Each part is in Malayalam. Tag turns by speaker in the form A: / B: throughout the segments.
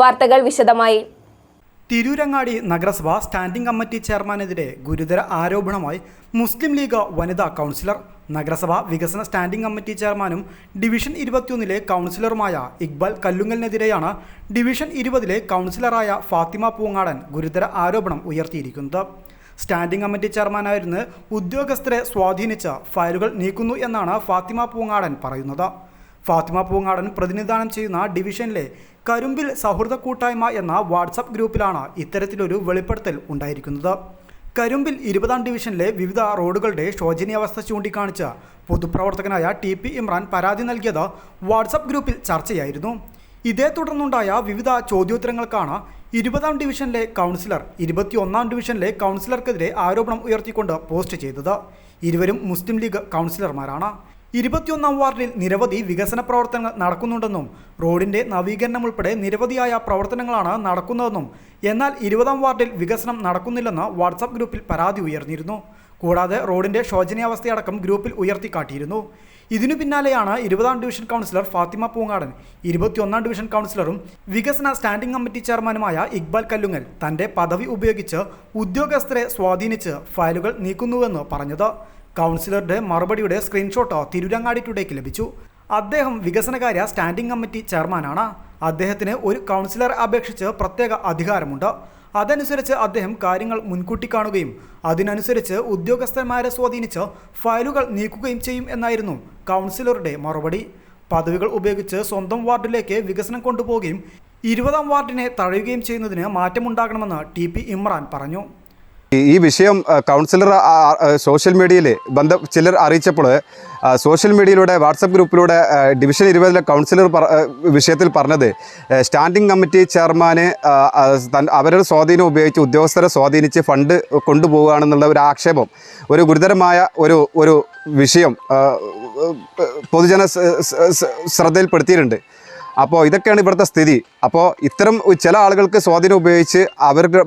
A: വാർത്തകൾ വിശദമായി.
B: തിരൂരങ്ങാടി നഗരസഭ സ്റ്റാൻഡിംഗ് കമ്മിറ്റി ചെയർമാനെതിരെ ഗുരുതര ആരോപണമായി മുസ്ലിം ലീഗ് വനിതാ കൗൺസിലർ നഗരസഭ വികസന സ്റ്റാൻഡിംഗ് കമ്മിറ്റി ചെയർമാനും ഡിവിഷൻ ഇരുപത്തിയൊന്നിലെ കൗൺസിലറുമായ ഇക്ബാൽ കല്ലുങ്ങലിനെതിരെയാണ് ഡിവിഷൻ ഇരുപതിലെ കൗൺസിലറായ ഫാത്തിമ പൂങ്ങാടൻ ഗുരുതര ആരോപണം ഉയർത്തിയിരിക്കുന്നത്. സ്റ്റാൻഡിംഗ് കമ്മിറ്റി ചെയർമാനായിരുന്ന് ഉദ്യോഗസ്ഥരെ സ്വാധീനിച്ച് ഫയലുകൾ നീക്കുന്നു എന്നാണ് ഫാത്തിമ പൂങ്ങാടൻ പറയുന്നത്. ഫാത്തിമ പൂങ്ങാടൻ പ്രതിനിധാനം ചെയ്യുന്ന ഡിവിഷനിലെ കരുമ്പിൽ സൗഹൃദ കൂട്ടായ്മ എന്ന വാട്സപ്പ് ഗ്രൂപ്പിലാണ് ഇത്തരത്തിലൊരു വെളിപ്പെടുത്തൽ ഉണ്ടായിരിക്കുന്നത്. കരുമ്പിൽ ഇരുപതാം ഡിവിഷനിലെ വിവിധ റോഡുകളുടെ ശോചനീയാവസ്ഥ ചൂണ്ടിക്കാണിച്ച പൊതുപ്രവർത്തകനായ ടി പി ഇമ്രാൻ പരാതി നൽകിയത് വാട്സപ്പ് ഗ്രൂപ്പിൽ ചർച്ചയായിരുന്നു. ഇതേ തുടർന്നുണ്ടായ വിവിധ ചോദ്യോത്തരങ്ങൾക്കാണ് ഇരുപതാം ഡിവിഷനിലെ കൗൺസിലർ ഇരുപത്തിയൊന്നാം ഡിവിഷനിലെ കൗൺസിലർക്കെതിരെ ആരോപണം ഉയർത്തിക്കൊണ്ട് പോസ്റ്റ് ചെയ്തത്. ഇരുവരും മുസ്ലിം ലീഗ് കൗൺസിലർമാരാണ്. ഇരുപത്തിയൊന്നാം വാർഡിൽ നിരവധി വികസന പ്രവർത്തനങ്ങൾ നടക്കുന്നുണ്ടെന്നും റോഡിന്റെ നവീകരണം ഉൾപ്പെടെ നിരവധിയായ പ്രവർത്തനങ്ങളാണ് നടക്കുന്നതെന്നും എന്നാൽ ഇരുപതാം വാർഡിൽ വികസനം നടക്കുന്നില്ലെന്ന് വാട്സാപ്പ് ഗ്രൂപ്പിൽ പരാതി ഉയർന്നിരുന്നു. കൂടാതെ റോഡിന്റെ ശോചനീയാവസ്ഥയടക്കം ഗ്രൂപ്പിൽ ഉയർത്തിക്കാട്ടിയിരുന്നു. ഇതിനു പിന്നാലെയാണ് ഇരുപതാം ഡിവിഷൻ കൗൺസിലർ ഫാത്തിമ പൂങ്ങാടൻ ഇരുപത്തിയൊന്നാം ഡിവിഷൻ കൗൺസിലറും വികസന സ്റ്റാൻഡിംഗ് കമ്മിറ്റി ചെയർമാനുമായ ഇക്ബാൽ കല്ലുങ്ങൽ തന്റെ പദവി ഉപയോഗിച്ച് ഉദ്യോഗസ്ഥരെ സ്വാധീനിച്ച് ഫയലുകൾ നീക്കുന്നുവെന്ന് പറഞ്ഞത്. കൗൺസിലറുടെ മറുപടിയുടെ സ്ക്രീൻഷോട്ടോ തിരുരങ്ങാടി ടുഡേക്ക് ലഭിച്ചു. അദ്ദേഹം വികസനകാര്യ സ്റ്റാൻഡിംഗ് കമ്മിറ്റി ചെയർമാനാണ്. അദ്ദേഹത്തിന് ഒരു കൗൺസിലർ അപേക്ഷിച്ച് പ്രത്യേക അധികാരമുണ്ട്. അതനുസരിച്ച് അദ്ദേഹം കാര്യങ്ങൾ മുൻകൂട്ടി കാണുകയും അതിനനുസരിച്ച് ഉദ്യോഗസ്ഥന്മാരെ സ്വാധീനിച്ച് ഫയലുകൾ നീക്കുകയും ചെയ്യും എന്നായിരുന്നു കൗൺസിലറുടെ മറുപടി. പദവികൾ ഉപയോഗിച്ച് സ്വന്തം വാർഡിലേക്ക് വികസനം കൊണ്ടുപോവുകയും ഇരുപതാം വാർഡിനെ തഴയുകയും ചെയ്യുന്നതിന് മാറ്റമുണ്ടാകണമെന്ന് ടി പി ഇമ്രാൻ പറഞ്ഞു.
C: ഈ- വിഷയം കൗൺസിലർ സോഷ്യൽ മീഡിയയിൽ ബന്ധ ചിലർ അറിയിച്ചപ്പോൾ സോഷ്യൽ മീഡിയയിലൂടെ വാട്സപ്പ് ഗ്രൂപ്പിലൂടെ ഡിവിഷൻ ഇരുപതിലെ കൗൺസിലർ വിഷയത്തിൽ പറഞ്ഞത് സ്റ്റാൻഡിംഗ് കമ്മിറ്റി ചെയർമാന് അവരുടെ സ്വാധീനം ഉപയോഗിച്ച് ഉദ്യോഗസ്ഥരെ സ്വാധീനിച്ച് ഫണ്ട് കൊണ്ടുപോവുകയാണെന്നുള്ള ഒരു ആക്ഷേപം ഒരു ഗുരുതരമായ ഒരു ഒരു വിഷയം പൊതുജന ശ്രദ്ധയിൽപ്പെടുത്തിയിട്ടുണ്ട്. അപ്പോൾ ഇതൊക്കെയാണ് ഇവിടുത്തെ സ്ഥിതി. അപ്പോൾ ഇത്തരം ചില ആളുകൾക്ക് സ്വാധീനം ഉപയോഗിച്ച് അവരുടെ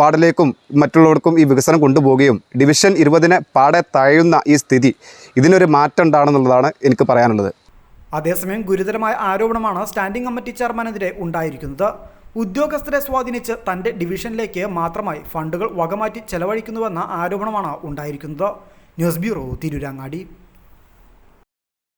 C: വാർഡിലേക്കും മറ്റുള്ളവർക്കും ഈ വികസനം കൊണ്ടുപോവുകയും ഡിവിഷൻ ഇരുപതിനെ പാടെ തഴയുന്ന ഈ സ്ഥിതി ഇതിനൊരു മാറ്റം ഉണ്ടാണെന്നുള്ളതാണ് എനിക്ക് പറയാനുള്ളത്.
B: അതേസമയം ഗുരുതരമായ ആരോപണമാണ് സ്റ്റാൻഡിംഗ് കമ്മിറ്റി ചെയർമാനെതിരെ ഉണ്ടായിരിക്കുന്നത്. ഉദ്യോഗസ്ഥരെ സ്വാധീനിച്ച് തന്റെ ഡിവിഷനിലേക്ക് മാത്രമായി ഫണ്ടുകൾ വകമാറ്റി ചെലവഴിക്കുന്നുവെന്ന ആരോപണമാണ് ഉണ്ടായിരിക്കുന്നത്. News bureau Tirurangadi.